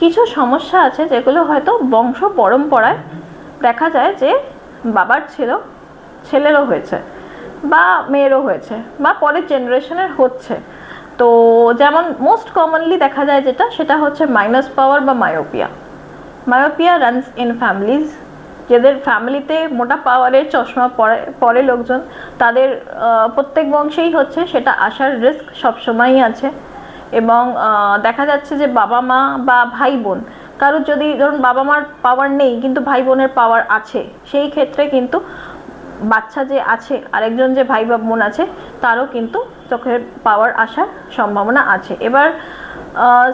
কিছু সমস্যা আছে যেগুলো হয়তো বংশ পরম্পরায় দেখা যায় যে বাবার ছিল, ছেলেরও হয়েছে বা মেয়েরও হয়েছে বা পরের জেনারেশনের হচ্ছে। তো যেমন মোস্ট কমনলি দেখা যায় যেটা, সেটা হচ্ছে মাইনাস পাওয়ার বা myopia myopia runs in families যাদের ফ্যামিলিতে মোটা পাওয়ারের চশমা পরে পরে লোকজন, তাদের প্রত্যেক বংশেই হচ্ছে, সেটা আসার রিস্ক সবসময়ই আছে। এবং দেখা যাচ্ছে যে বাবা মা বা ভাই বোন, কারোর যদি ধরুন বাবা মার পাওয়ার নেই, কিন্তু ভাই বোনের পাওয়ার আছে, সেই ক্ষেত্রে কিন্তু বাচ্চা যে আছে, আরেকজন যে ভাই বা বোন আছে, তারও কিন্তু চোখের পাওয়ার আসার সম্ভাবনা আছে। এবার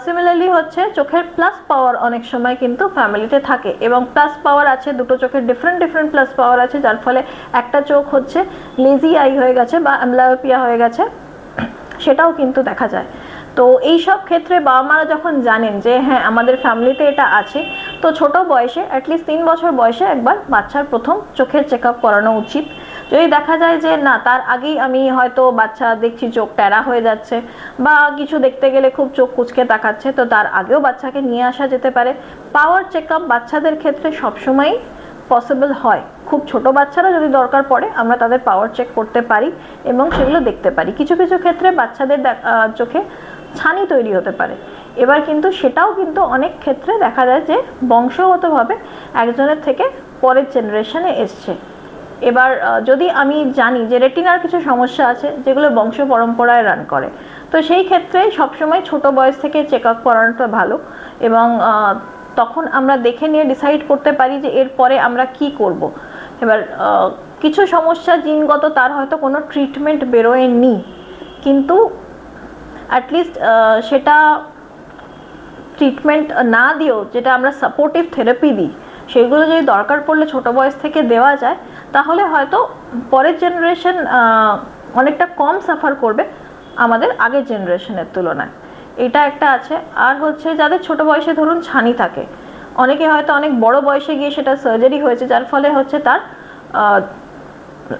সিমিলারলি হচ্ছে চোখের প্লাস পাওয়ার অনেক সময় কিন্তু ফ্যামিলিতে থাকে এবং প্লাস পাওয়ার আছে, দুটো চোখের ডিফারেন্ট ডিফারেন্ট প্লাস পাওয়ার আছে, যার ফলে একটা চোখ হচ্ছে লেজি আই হয়ে গেছে বা অ্যামলায়োপিয়া হয়ে গেছে, সেটাও কিন্তু দেখা যায়। তো এই সব ক্ষেত্রে বাবা মারা যখন জানেন যে হ্যাঁ আমাদের ফ্যামিলিতে এটা আছে, তো ছোট বয়সে অ্যাটলিস্ট তিন বছর বয়সে একবার বাচ্চার প্রথম চোখের চেক আপ করানো উচিত। যদি দেখা যায় যে, না, তার আগেই আমি হয়তো বাচ্চা দেখছি চোখ ট্যারা হয়ে যাচ্ছে বা কিছু দেখতে গেলে খুব চোখ কুচকে তাকাচ্ছে, তো তার আগেও বাচ্চাকে নিয়ে আসা যেতে পারে। পাওয়ার চেক আপ বাচ্চাদের ক্ষেত্রে সবসময়ই পসিবল হয়। খুব ছোট বাচ্চারা যদি দরকার পড়ে, আমরা তাদের পাওয়ার চেক করতে পারি এবং সেগুলো দেখতে পারি। কিছু কিছু ক্ষেত্রে বাচ্চাদের চোখে ছানি তৈরি হতে পারে। এবার কিন্তু সেটাও কিন্তু অনেক ক্ষেত্রে দেখা যায় যে বংশগতভাবে একজনের থেকে পরের জেনারেশনে এসছে। এবার যদি আমি জানি যে রেটিনার কিছু সমস্যা আছে যেগুলো বংশ পরম্পরায় রান করে, তো সেই ক্ষেত্রে সবসময় ছোট বয়স থেকে চেক আপ করানোটা ভালো এবং তখন আমরা দেখে নিয়ে ডিসাইড করতে পারি যে এরপরে আমরা কি করব। এবার কিছু সমস্যা জিনগত তার হয়তো কোনো ট্রিটমেন্ট বেরোয়নি, কিন্তু অ্যাটলিস্ট সেটা ট্রিটমেন্ট না দিয়েও যেটা আমরা সাপোর্টিভ থেরাপি দিই, সেগুলো যদি দরকার পড়লে ছোট বয়স থেকে দেওয়া যায়, তাহলে হয়তো পরের জেনারেশন অনেকটা কম সাফার করবে আমাদের আগের জেনারেশনের তুলনায়। এটা একটা আছে। আর হচ্ছে যাদের ছোট বয়সে ধরুন ছানি থাকে, অনেকে হয়তো অনেক বড় বয়সে গিয়ে সেটা সার্জারি হয়েছে, যার ফলে হচ্ছে তার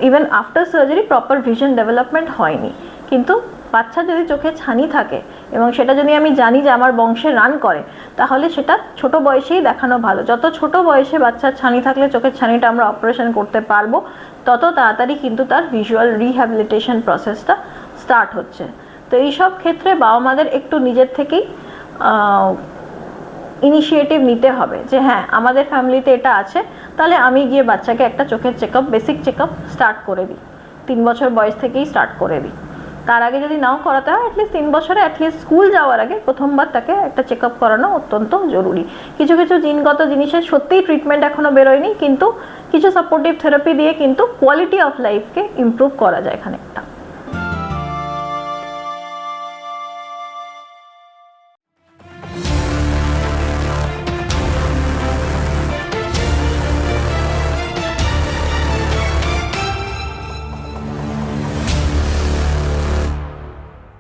even after surgery proper vision development হয়নি। কিন্তু বাচ্চা যদি চোখে ছানি থাকে এবং সেটা যদি আমি জানি যে আমার বংশে রান করে, তাহলে সেটা ছোট বয়সেই দেখানো ভালো। যত ছোট বয়সে বাচ্চার ছানি থাকলে চোখের ছানিটা আমরা অপারেশন করতে পারব, তত তাড়াতাড়ি কিন্তু তার ভিজুয়াল রিহ্যাবিলিটেশন প্রসেসটা স্টার্ট হচ্ছে। তো এইসব ক্ষেত্রে বাবা মাদের একটু নিজের থেকেই ইনিশিয়েটিভ নিতে হবে যে হ্যাঁ আমাদের ফ্যামিলিতে এটা আছে, তাহলে আমি গিয়ে বাচ্চাকে একটা চোখের চেকআপ বেসিক চেকআপ স্টার্ট করে দিই। তিন বছর বয়স থেকেই স্টার্ট করে দিই। তার আগে যদি নাও করাতে হয় অ্যাটলিস্ট তিন বছরে অ্যাটলিস্ট স্কুল যাওয়ার আগে প্রথমবার তাকে একটা চেক আপ করানো অত্যন্ত জরুরি। কিছু কিছু জিনগত জিনিসের সত্যিই ট্রিটমেন্ট এখনও বেরোয়নি, কিন্তু কিছু সাপোর্টিভ থেরাপি দিয়ে কিন্তু কোয়ালিটি অফ লাইফকে ইম্প্রুভ করা যায় খানিকটা